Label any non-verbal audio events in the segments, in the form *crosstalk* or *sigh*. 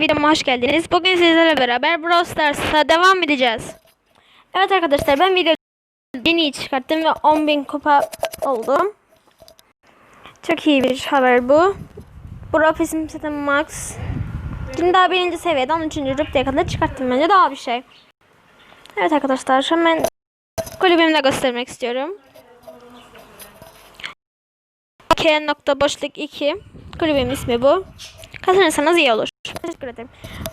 videoma hoş geldiniz. Bugün sizlerle beraber Brawl Stars'a devam edeceğiz. Evet arkadaşlar ben video yeni çıkarttım ve 10.000 kupa oldum. Çok iyi bir haber bu. Brawl Pass'im zaten max. Şimdi daha birinci seviyeden 3. rütbeye kadar çıkarttım bence daha bir şey. Evet arkadaşlar hemen kulübümü de göstermek istiyorum. K nokta boşluk 2 kulübüm ismi bu. Kazanırsanız iyi olur. Teşekkür ederim.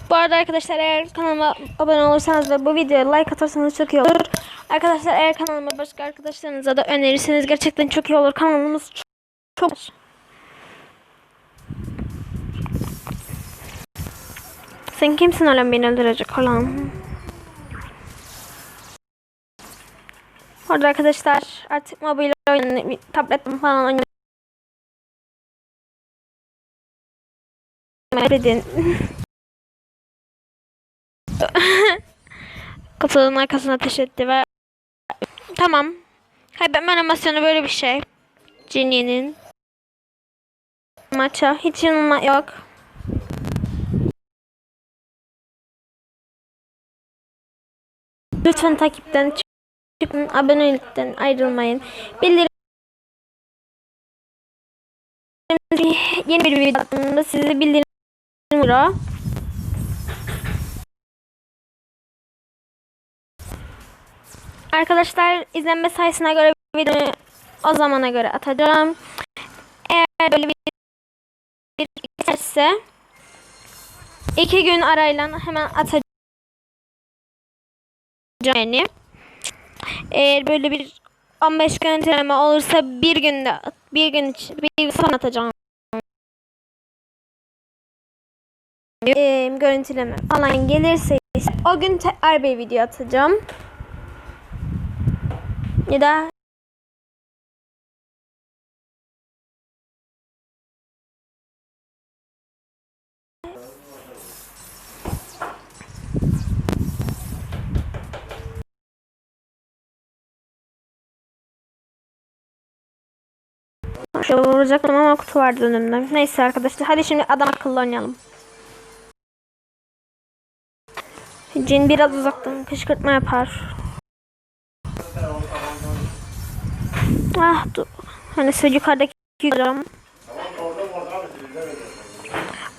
Bu arada arkadaşlar eğer kanalıma abone olursanız ve bu videoya like atarsanız çok iyi olur. Arkadaşlar eğer kanalıma başka arkadaşlarınıza da önerirseniz gerçekten çok iyi olur. Kanalımız çok Sen kimsin öyle beni öldürecek olan? Orada arkadaşlar artık mobil oyun, tabletim falan oyun edin. *laughs* Kutunun arkasına ateş etti ve tamam. Kaybetme animasyonu böyle bir şey. Ginny'nin maça hiç yanılma yok. Lütfen takipten çıkın, abonelikten ayrılmayın. Bildirim yeni bir video attığımda sizi bildirim euro. Arkadaşlar izlenme sayısına göre videoyu o zamana göre atacağım. Eğer böyle bir ise iki gün arayla hemen atacağım yani. Eğer böyle bir 15 görüntüleme olursa bir günde bir gün bir gün sonra atacağım. E, görüntüleme falan gelirse o gün tekrar bir video atacağım. Ya da Şöyle vuracaktım ama kutu vardı önümde. Neyse arkadaşlar hadi şimdi adam akıllı oynayalım. Cin biraz uzaktan kışkırtma yapar. Ah dur. Hani yukarıdaki yüzüm.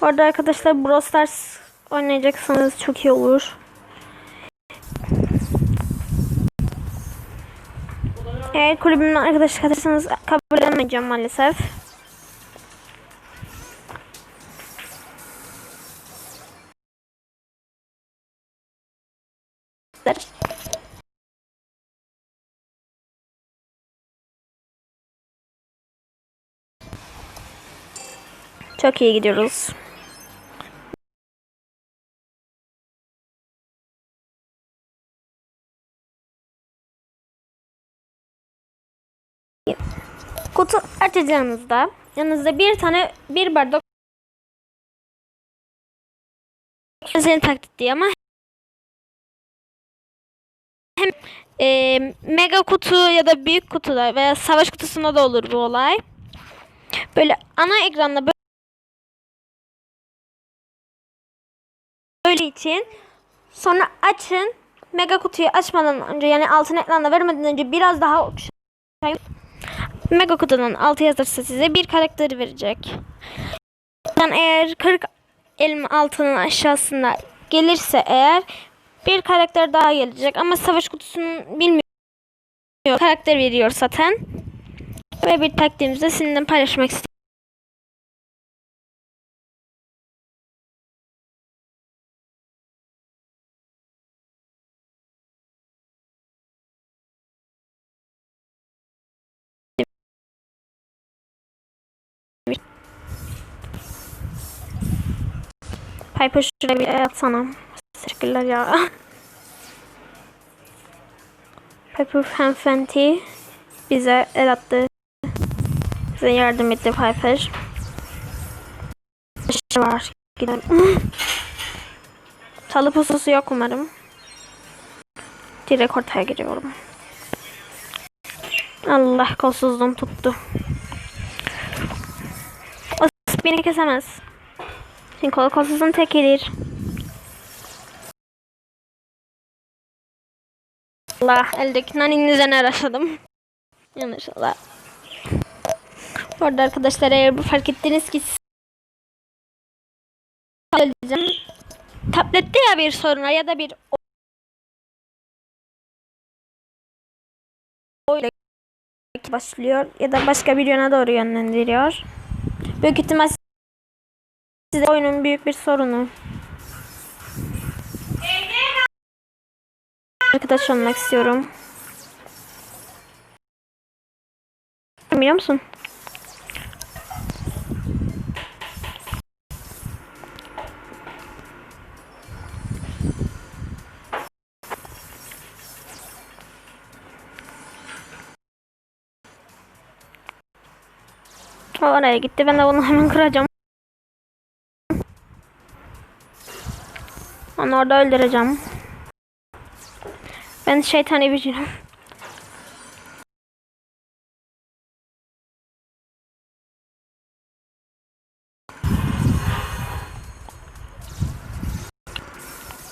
Orada arkadaşlar Brawl Stars oynayacaksanız çok iyi olur. Eğer kulübümden arkadaş katırsanız kabul edemeyeceğim maalesef. Çok iyi gidiyoruz. Kutu açacağınızda yanınızda bir tane bir bardak senin taklit diye ama hem e, mega kutu ya da büyük kutuda veya savaş kutusunda da olur bu olay. Böyle ana ekranda böyle için sonra açın mega kutuyu açmadan önce yani altın ekranda vermeden önce biraz daha mega kutunun altı yazırsa size bir karakter verecek. Yani eğer 40 elma altının aşağısında gelirse eğer bir karakter daha gelecek ama savaş kutusunun bilmiyor karakter veriyor zaten. Ve bir taktiğimizde sizinle paylaşmak istiyorum. Piper şuraya bir atsana. Teşekkürler ya. *laughs* Piper Fanfanti bize el attı. Bize yardım etti Piper. Şey var. Gidelim. *laughs* Salı pususu yok umarım. Direkt ortaya giriyorum. Allah kolsuzluğum tuttu. O beni kesemez. Çünkü kol kolsuzun tekidir. Allah eldeki naninin üzerine araştırdım. Yanlış ola. Bu arada arkadaşlar eğer bu fark ettiniz ki söyleyeceğim. Tablette ya bir sorun var ya da bir oyla başlıyor ya da başka bir yöne doğru yönlendiriyor. Büyük ihtimal size oyunun büyük bir sorunu. Arkadaş olmak istiyorum. Biliyor musun? Oraya gitti. Ben de bunu hemen kıracağım. Onu orada öldüreceğim. Ben şeytani bir cinim.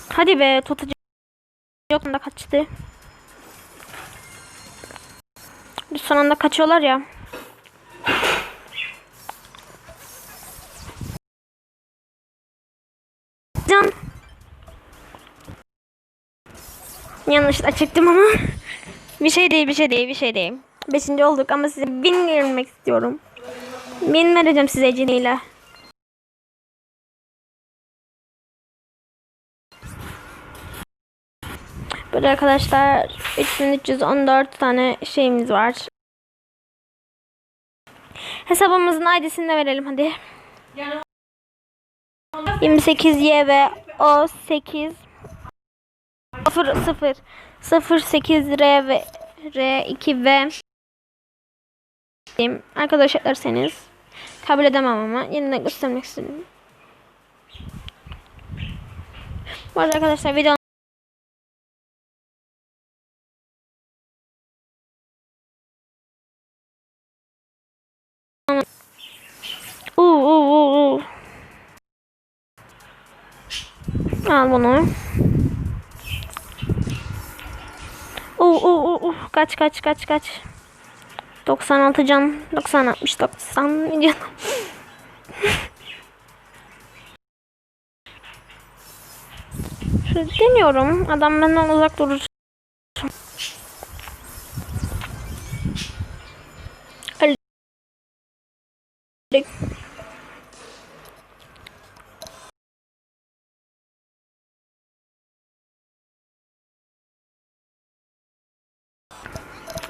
Hadi be tutucu yok da kaçtı. Son anda kaçıyorlar ya. Can. Yanlışlıkla çıktım ama. bir şey değil, bir şey değil, bir şey değil. Beşinci olduk ama size bin vermek istiyorum. Bin vereceğim size ciniyle. Burada arkadaşlar 3314 tane şeyimiz var. Hesabımızın ID'sini de verelim hadi. 28Y ve O 8 0 0 0 8 R ve R 2 V. Arkadaşlar seniz. Kabul edemem ama yeniden göstermek istedim. Bu arada arkadaşlar video Al bunu. Oo, oo, oo, oo. Kaç kaç kaç kaç. 96 can. 90 60 90 can. Deniyorum. Adam benden uzak durur.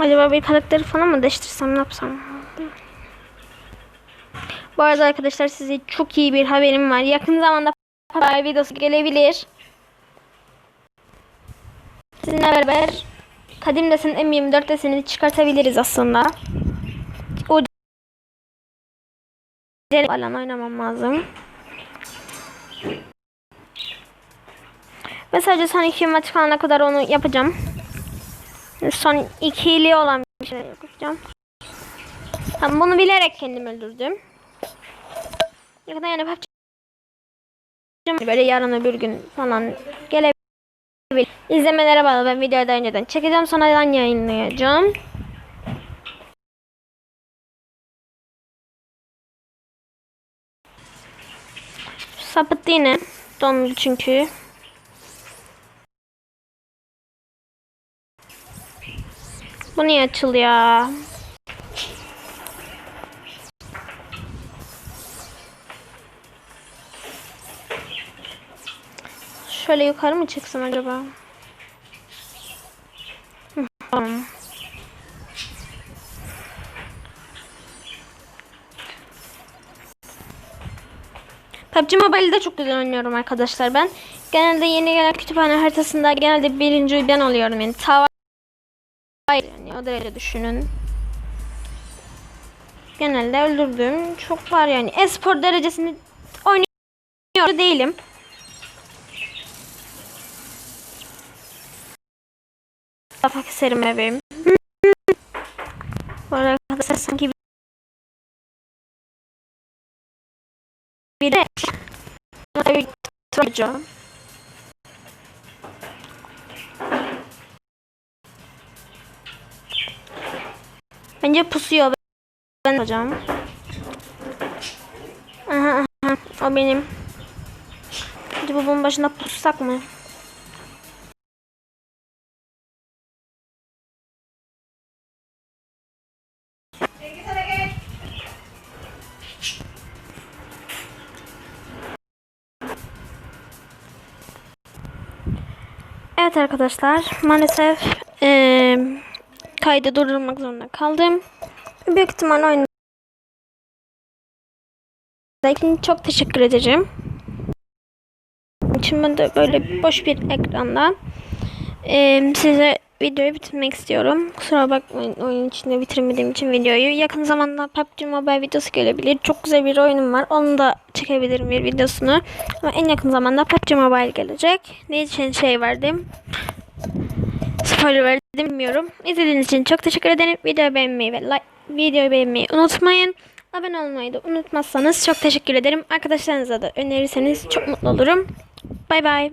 Acaba bir karakteri falan mı değiştirsem ne yapsam? Bu arada arkadaşlar size çok iyi bir haberim var. Yakın zamanda Pay videosu gelebilir. Sizinle beraber Kadim desin M24 desini çıkartabiliriz aslında. O falan oynamam lazım. Ve sadece son iki maç kalana kadar onu yapacağım. Son ikili olan bir şey yapacağım. Tamam bunu bilerek kendim öldürdüm. Ne yani yapacağım. Böyle yarın öbür gün falan gelebilir. İzlemelere bağlı ben videoyu da önceden çekeceğim sonradan yayınlayacağım. Sapıttı yine. Dondu çünkü. Bu niye açılıyor? Şöyle yukarı mı çıksam acaba? Tamam. PUBG Mobile'de çok güzel oynuyorum arkadaşlar ben. Genelde yeni gelen kütüphane haritasında genelde birinci ben oluyorum yani. Yani o derece düşünün. Genelde öldürdüğüm çok var yani. Espor derecesini oynuyor değilim. Kafa keserim bebeğim. Bu arada arkadaşlar sanki bir de bir Bence pusuyor. Ben hocam. Aha, aha, o benim. Hadi babamın başına pussak mı? Evet arkadaşlar maalesef eee kaydı durdurmak zorunda kaldım. Büyük ihtimal oyun için çok teşekkür ederim. Şimdi de böyle boş bir ekranda eee, size videoyu bitirmek istiyorum. Kusura bakmayın oyun içinde bitirmediğim için videoyu. Yakın zamanda PUBG Mobile videosu gelebilir. Çok güzel bir oyunum var. Onu da çekebilirim bir videosunu. Ama en yakın zamanda PUBG Mobile gelecek. Ne için şey verdim? Spoiler verdim bilmiyorum. İzlediğiniz için çok teşekkür ederim. Videoyu beğenmeyi ve like, videoyu beğenmeyi unutmayın. Abone olmayı da unutmazsanız çok teşekkür ederim. Arkadaşlarınıza da önerirseniz çok mutlu olurum. Bay bay.